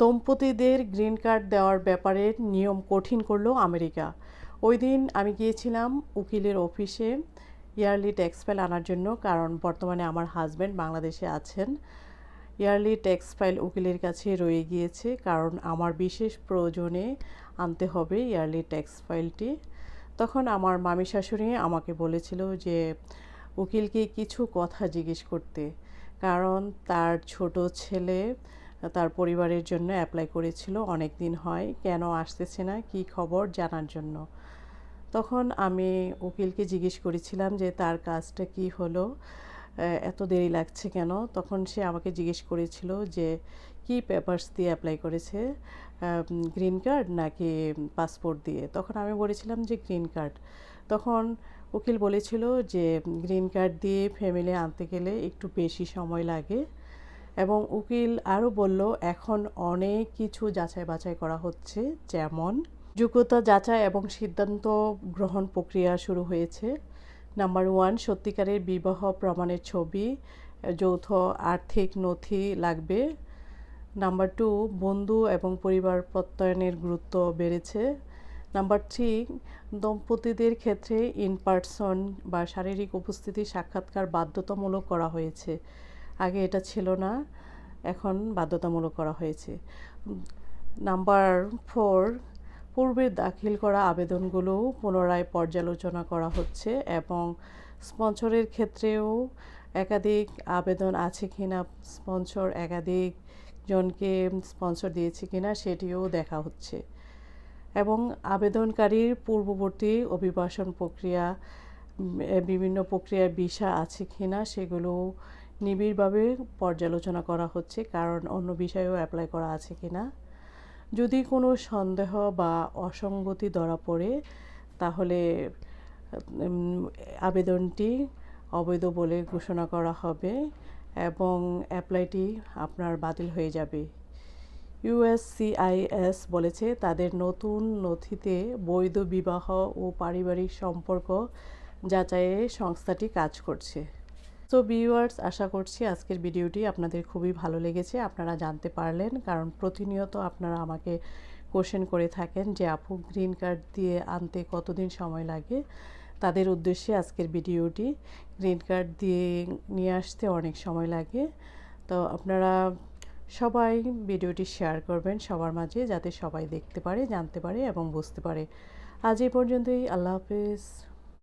দম্পতিদের green card দেওয়ার ব্যাপারে নিয়ম কঠিন করল আমেরিকা। ওই দিন আমি গিয়েছিলাম উকিলের অফিসে ইয়ারলি ট্যাক্স ফাইল আনার জন্য, কারণ বর্তমানে আমার হাজব্যান্ড বাংলাদেশে আছেন। ইয়ারলি ট্যাক্স ফাইল উকিলের কাছে রয়ে গিয়েছে, কারণ আমার বিশেষ প্রয়োজনে আনতে হবে ইয়ারলি ট্যাক্স ফাইলটি তখন আমার মামি শাশুড়ি আমাকে বলেছিল যে, উকিলকে কিছু কথা জিজ্ঞেস করতে, কারণ তার ছোট ছেলে তার পরিবারের জন্য অ্যাপ্লাই করেছিল অনেক দিন হয়, কেন আসতেছে না, কি খবর জানার জন্য। তখন আমি উকিলকে জিজ্ঞেস করেছিলাম যে, তার কাজটা কি হলো? এত দেরি লাগছে কেন? তখন সে আমাকে জিজ্ঞেস করেছিল যে, কি পেপারস দিয়ে অ্যাপ্লাই করেছে? গ্রিন কার্ড নাকি পাসপোর্ট দিয়ে? তখন আমি বলেছিলাম যে গ্রিন কার্ড তখন উকিল বলেছিল যে গ্রিন কার্ড দিয়ে ফ্যামিলি আনতে গেলে একটু বেশি সময় লাগে। এবং উকিল আরও বলল, এখন অনেক কিছু যাচাই বাছাই করা হচ্ছে, যেমন যোগ্যতা যাচাই এবং সিদ্ধান্ত গ্রহণ প্রক্রিয়া শুরু হয়েছে। নাম্বার ওয়ান, সত্যিকারের বিবাহ প্রমাণের ছবি, যৌথ আর্থিক নথি লাগবে। নাম্বার টু, বন্ধু এবং পরিবার প্রত্যয়নের গুরুত্ব বেড়েছে। নাম্বার থ্রি, দম্পতিদের ক্ষেত্রে ইন পার্সন বা শারীরিক উপস্থিতি সাক্ষাৎকার বাধ্যতামূলক করা হয়েছে। আগে এটা ছিল না, এখন বাধ্যতামূলক করা হয়েছে। নাম্বার ফোর, পূর্বে দাখিল করা আবেদনগুলো পুনরায় পর্যালোচনা করা হচ্ছে এবং স্পন্সরের ক্ষেত্রেও একাধিক আবেদন আছে কিনা, স্পন্সর একাধিক জনকে স্পন্সর দিয়েছে কিনা সেটিও দেখা হচ্ছে। এবং আবেদনকারীর পূর্ববর্তী অভিবাসন প্রক্রিয়া বিভিন্ন প্রক্রিয়ার বিষা আছে কিনা সেগুলো নিবিড়ভাবে পর্যালোচনা করা হচ্ছে, কারণ অন্য বিষয়েও অ্যাপ্লাই করা আছে কি না যদি কোনো সন্দেহ বা অসঙ্গতি ধরা পড়ে, তাহলে আবেদনটি অবৈধ বলে ঘোষণা করা হবে এবং অ্যাপ্লাইটি আপনার বাতিল হয়ে যাবে। ইউএসসিআইএস বলেছে, তাদের নতুন নথিতে বৈধ বিবাহ ও পারিবারিক সম্পর্ক যাচাইয়ে সংস্থাটি কাজ করছে। তো ভিউয়ার্স আশা করছি আজকের ভিডিওটি আপনাদের খুবই ভালো লেগেছে। আপনারা জানতে পারলেন, কারণ প্রতিনিয়ত আপনারা আমাকে কোশ্চেন করে থাকেন যে, আপু গ্রিন কার্ড দিয়ে আনতে কতদিন সময় লাগে? তাদের উদ্দেশ্যে আজকের ভিডিওটি গ্রিন কার্ড দিয়ে নিয়ে আসতে অনেক সময় লাগে? তো আপনারা সবাই ভিডিওটি শেয়ার করবেন সবার মাঝে, যাতে সবাই দেখতে পারে, জানতে পারে এবং বুঝতে পারে। আজ এই পর্যন্তই, আল্লাহ হাফেজ।